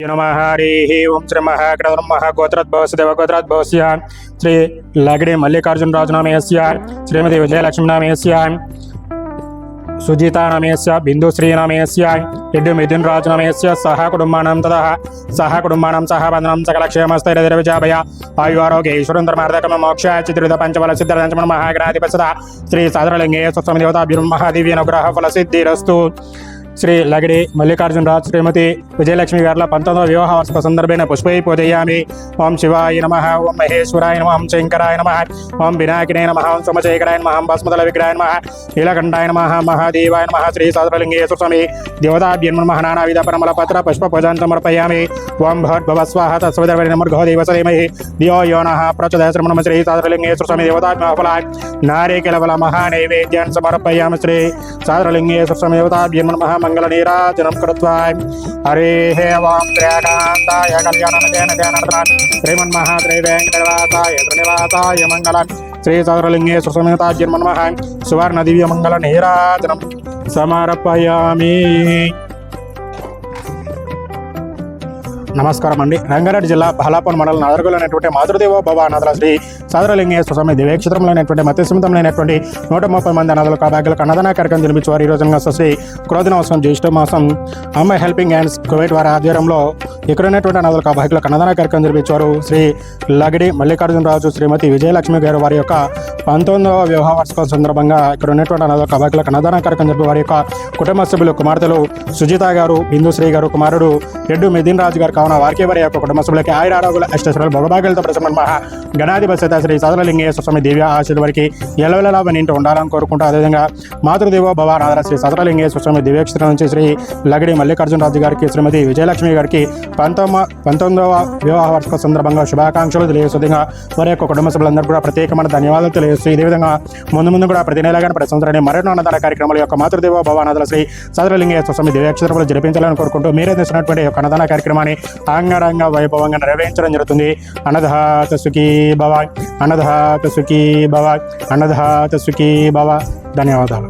ఓం శ్రీ మహాగ్రహ గోత్రోద్భవస్ దేవగోత్రోద్భవస్య శ్రీ లగడి మల్లికార్జున రాజు నామేస్య శ్రీమతి విజయలక్ష్మి నామేస్య సుజిత నామేస్య బిందుశ్రీ నామేస్య రెడ్డి మిథున్ రాజు నామేస్య సహ కుటుంబానం తద సహ కుటుంబానం సహ బంధనం సకల క్షేమస్థైర్య విజాభయ ఆయు ఆరోగ్య ఈశ్వరంతరమార్థకమ మోక్ష చిత్రిత పంచబల సిద్ధిరంజమణ మహాగణాధిపసద శ్రీ సాదరలింగే స్వస్వామి దేవతాభ్యుర్ మహాదివ్య అనుగ్రహ ఫల సిద్ధిరస్తు శ్రీ లగడి మల్లికార్జునరాజు శ్రీమతి విజయలక్ష్మి గారుల పంతొమ్మిదవ వివాహ వార్షిక సందర్భేణ పుష్పై పూజయామి ఓం శివాయ నమ ఓం మహేశ్వరాయ నమ ఓం శంకరాయ నమ ఓం వినాయకనే నమ ఓం సోమశేఖరాయ నమ ఓం భస్మతల విగ్రహాయ నమ నీలకంఠాయ నమ మహాదేవాయ నమ శ్రీ సదరలింగేశ్వర స్వామి దేవతాభ్యన్మ నానావిధ పరమల పత్ర పుష్ప పూజాన్ని సమర్పయామి ओम भट भव स्वाहा दियो यो प्रचोदय श्री साधुलिङ्गेश्वर स्वामी देवतात्मफलान् नारेकेलबल महानैवेद्यान् समर्पयामि श्री साधुलिङ्गेश्वर स्वामी देवताभ्यं नमः। मङ्गलनीराजनं कृत्वा हरेः वां त्र्याकान्ताय कल्याणनतेन ध्यानरतान् श्रीमन्महात्रेवेङ्कटवासाय त्रिनिवासाय मङ्गलन् श्री साधुलिङ्गेश्वर स्वामिताभ्यं समर्पयामि। నమస్కారం అండి. రంగారెడ్డి జిల్లా బహలాపూర్ మండలం నాదర్గులు అనేటువంటి మాతృదేవ బాబా అనాథల శ్రీ సాదరలింగేశ్వర స్వామి దివ్యక్షేత్రంలో అనేటువంటి నూట ముప్పై మంది అనాథులు కాబాగ్యులకు అన్నదాన కార్యక్రమం నిర్మించేవారు ఈ రోజున శ్రీ క్రోధనవసం జ్యేష్ఠ మాసం అమ్మాయి హెల్పింగ్ హ్యాండ్స్ కువైట్ వారి ఆధ్వర్యంలో ఇక్కడ ఉన్నటువంటి అనాథుల కాబాగ్యులకు అన్నదాన కార్యక్రమం నిర్మించారు శ్రీ లగడి మల్లికార్జునరాజు శ్రీమతి విజయలక్ష్మి గారు వారి యొక్క పంతొమ్మిదవ వివాహ వార్షికం సందర్భంగా ఇక్కడ ఉన్నటువంటి అనాథుల కాబాగ్యులకు అన్నదాన కార్యక్రమం జరిపి వారి యొక్క కుటుంబ సభ్యులు కుమార్తెలు సుజిత గారు బిందుశ్రీ గారు కుమారుడు రెడ్డు మిథిన్ రాజు గారు కావున వారికి వారి యొక్క కుటుంబ సభ్యులకి ఆయుర ఆరోగ్యుల అష్టశ్వరాలు భగభాగ్యాలతో ప్రసన్న. గణాధిపతి గణాధిపతి శ్రీ సదరలింగేశ్వర స్వామి దివ్య ఆశీర్వాద వారికి ఎల్లవెల్లలా ఇంటి ఉండాలని కోరుకుంటూ అదేవిధంగా మాతృదేవో భవానాథర శ్రీ సదరలింగేశ్వర స్వామి దివ్యక్షేత్రం నుంచి శ్రీ లగడి మల్లికార్జున రాజు గారికి శ్రీమతి విజయలక్ష్మి గారికి పంతొమ్మ పంతొమ్మిదవ వివాహ వార్షిక సందర్భంగా శుభాకాంక్షలు తెలియజేస్తుందిగా వారి యొక్క కుటుంబ సభ్యులందరూ కూడా ప్రత్యేకమైన ధన్యవాదాలు తెలియజేస్తూ ఇదే విధంగా ముందు ముందు కూడా ప్రతి నెల కానీ ప్రతి సంవత్సరాన్ని మరెన్నో అన్నదాన కార్యక్రమాల యొక్క మాతృదేవ భవానాథల శ్రీ సదరలింగేశ్వర స్వామి దివ్యక్షేత్రంలో జరిపించాలని కోరుకుంటూ మీరే తెచ్చినటువంటి యొక్క అన్నదాన కార్యక్రమాన్ని అంగరంగ వైభవంగా నిర్వహించడం జరుగుతుంది. అన్నదాత సుఖీ. భవ అన్నదాత సుఖీ భవ అన్నదాత సుఖీ భవ ధన్యవాదాలు.